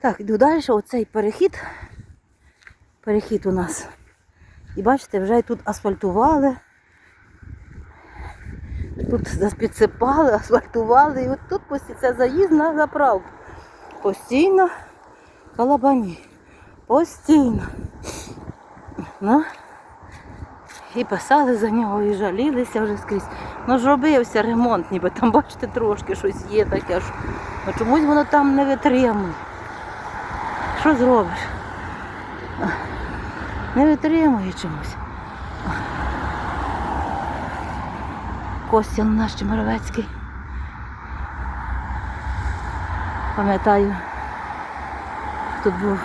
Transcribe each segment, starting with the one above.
Так, йду далі, оцей перехід. Перехід у нас. І бачите, вже тут асфальтували. Тут підсипали, асфальтували. І от тут це заїзд на заправку. Постійно калабані. Постійно. Ну, і писали за нього, і жалілися вже скрізь. Ну ж робився ремонт, ніби там, бачите, трошки щось є таке. ж. Ну чомусь воно там не витримує. Що зробиш? Не витримує чомусь. Костян наш Чемеровецький. Пам'ятаю, тут був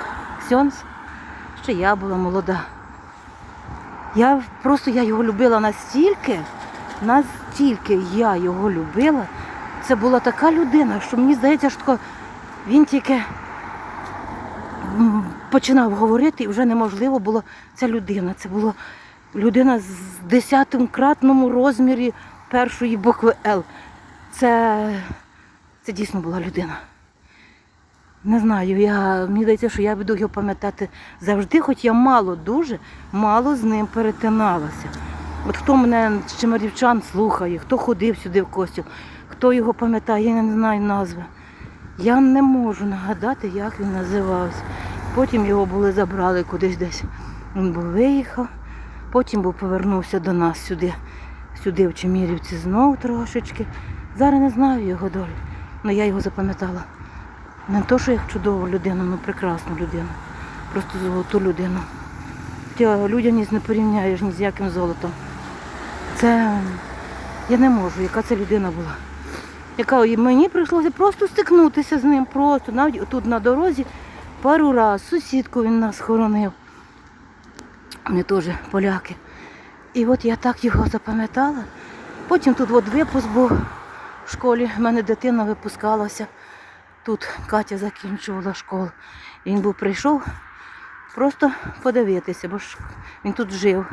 Сьонс, ще я була молода. Я просто я його любила настільки, настільки я його любила. Це була така людина, що мені здається, що він тільки починав говорити і вже неможливо було ця людина. Це була людина з десятикратному розмірі першої букви Л. Це, це дійсно була людина. Не знаю, я, мені здається, що я буду його пам'ятати завжди, хоч я мало, дуже мало з ним перетиналася. От хто мене з чимарівчан слухає, хто ходив сюди в костюм, хто його пам'ятає, я не знаю назви. Я не можу нагадати, як він називався. Потім його були забрали кудись десь. Він був виїхав, потім був повернувся до нас сюди, сюди в Чемірівці знов трошечки. Зараз не знаю його долі, але я його запам'ятала. Не то, що як чудову людину, ну прекрасну людину. Просто золоту людину. Ти людяність не порівняєш ні з яким золотом. Це я не можу, яка це людина була. Яка мені прийшлося просто стикнутися з ним, просто навіть тут на дорозі пару разів. Сусідку він нас хоронив. Вони теж поляки. І от я так його запам'ятала. Потім тут от випуск був в школі. в мене дитина випускалася. Тут Катя закінчувала школу. І він був прийшов просто подивитися, бо ж він тут жив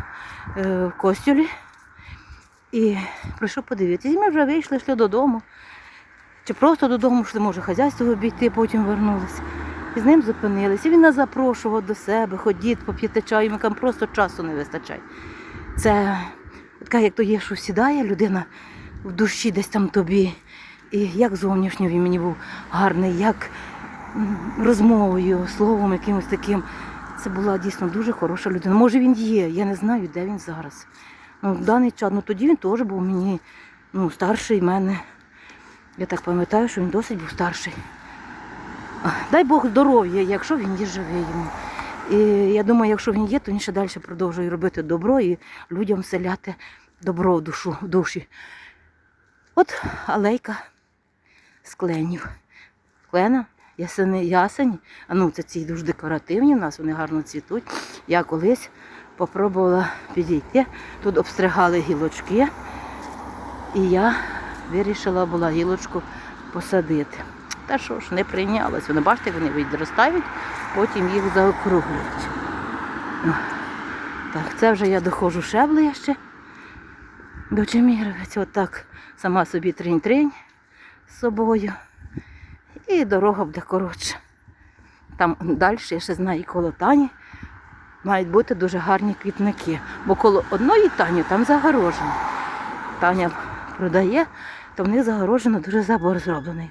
е, в костюлі. І прийшов подивитися. І ми вже вийшли, йшли додому. Чи просто додому йшли, може, хазяйство обійти, потім вернулися. І з ним зупинилися. Він нас запрошував до себе, ходіть, поп'єте чаю, ми кажемо, просто часу не вистачає. Це така, як то є, що сідає людина в душі десь там тобі. І як зовнішньо він мені був гарний, як розмовою, словом якимось таким. Це була дійсно дуже хороша людина. Може він є, я не знаю, де він зараз. Ну, в даний час, ну тоді він теж був мені ну, старший мене. Я так пам'ятаю, що він досить був старший. Дай Бог здоров'я, якщо він є живий йому. І я думаю, якщо він є, то він ще далі продовжує робити добро і людям вселяти добро в душу, в душі. От алейка з кленів. Клена, ясені. А ну, це ці дуже декоративні в нас, вони гарно цвітуть. Я колись попробувала підійти. Тут обстригали гілочки. І я вирішила була гілочку посадити. Та що ж, не прийнялось. Вони бачите, вони відростають, потім їх заокруглюють. Ну, Так, це вже я доходжу ще до Чеміровець. Отак сама собі тринь-тринь з собою. І дорога буде коротша. Там далі, я ще знаю, і коло Тані мають бути дуже гарні квітники. Бо коло одної Тані там загорожено. Таня продає, то в них загорожено дуже забор зроблений.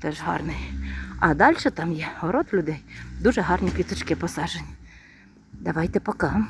Теж гарний. А далі там є город людей, дуже гарні квіточки посаджені. Давайте пока.